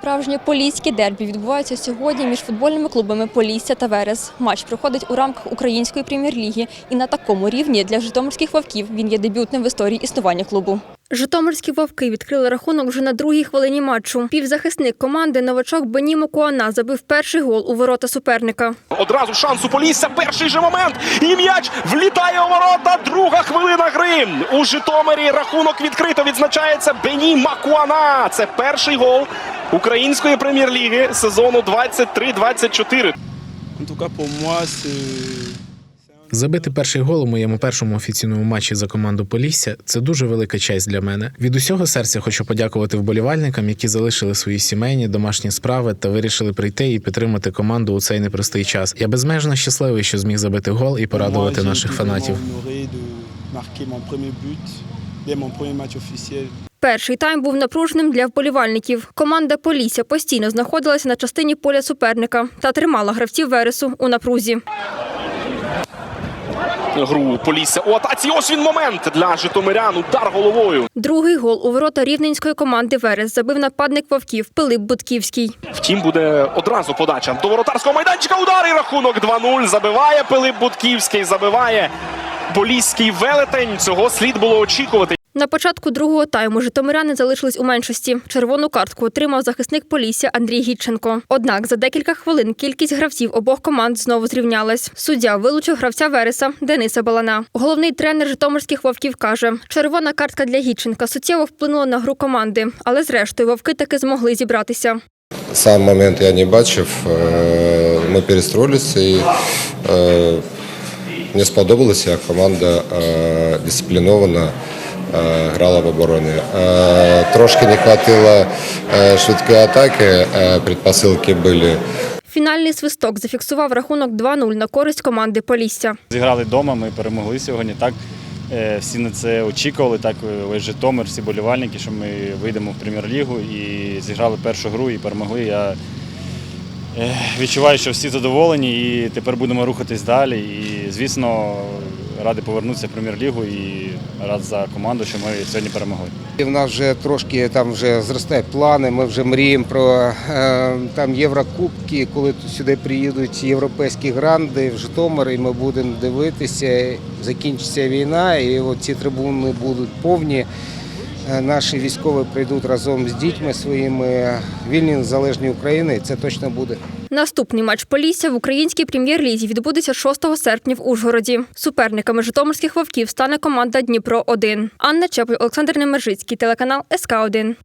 Справжнє поліське дербі відбувається сьогодні між футбольними клубами Полісся та Верес. Матч проходить у рамках української прем'єр-ліги, і на такому рівні для житомирських вовків він є дебютним в історії існування клубу. Житомирські вовки відкрили рахунок вже на другій хвилині матчу. Півзахисник команди новачок Бенімо Куана забив перший гол у ворота суперника. Одразу шанс у Полісся. Перший же момент. І м'яч влітає у ворота. Друга хвилина гри. У Житомирі рахунок відкрито відзначається Бені Макуана. Це перший гол української прем'єр-ліги сезону 23-24. En tout cas, pour moi, c'est. Забити перший гол у моєму першому офіційному матчі за команду Полісся це дуже велика честь для мене. Від усього серця хочу подякувати вболівальникам, які залишили свої сімейні домашні справи та вирішили прийти і підтримати команду у цей непростий час. Я безмежно щасливий, що зміг забити гол і порадувати наших фанатів. Перший тайм був напруженим для вболівальників. Команда Полісся постійно знаходилася на частині поля суперника та тримала гравців Вересу у напрузі. Гру Полісся у атаці. Ось він момент для житомирян. Удар головою. Другий гол у ворота рівненської команди Верес забив нападник вовків Пилип Будківський. Втім, буде одразу подача до воротарського майданчика. Удар і рахунок 2-0. Забиває Пилип Будківський. Забиває Поліський велетень. Цього слід було очікувати. На початку другого тайму житомиряни залишились у меншості. Червону картку отримав захисник Полісся Андрій Гідченко. Однак за декілька хвилин кількість гравців обох команд знову зрівнялась. Суддя вилучив гравця Вереса Дениса Балана. Головний тренер житомирських вовків каже: червона картка для Гідченка суттєво вплинула на гру команди, але зрештою вовки таки змогли зібратися. Сам момент я не бачив. Е, Ми перестроїлися і е, мені сподобалося, як команда е, дисципліновано е, грала в обороні. Е, Трошки не вистачило е, швидкої атаки, е, предпосилки були. Фінальний свисток зафіксував рахунок 2-0 на користь команди Полісся. Зіграли вдома, ми перемогли сьогодні. Так Е, всі на це очікували. Так е, весь Житомир, всі болівальники, що ми вийдемо в прем'єр-лігу і зіграли першу гру і перемогли. Я е, відчуваю, що всі задоволені, і тепер будемо рухатись далі. І, звісно, радий повернутися в прем'єр-лігу і рад за команду, що ми сьогодні перемогли. І в нас вже трошки там вже зростають плани. Ми вже мріємо про е, там Єврокубки, коли сюди приїдуть європейські гранди в Житомир, і ми будемо дивитися. Закінчиться війна, і оці ці трибуни будуть повні. Е, Наші військові прийдуть разом з дітьми своїми вільні незалежні України. Це точно буде. Наступний матч Полісся в українській прем'єр-лізі відбудеться 6 серпня в Ужгороді. Суперниками житомирських вовків стане команда Дніпро 1 Анна Чепль, Олександр Немержицький, телеканал СК 1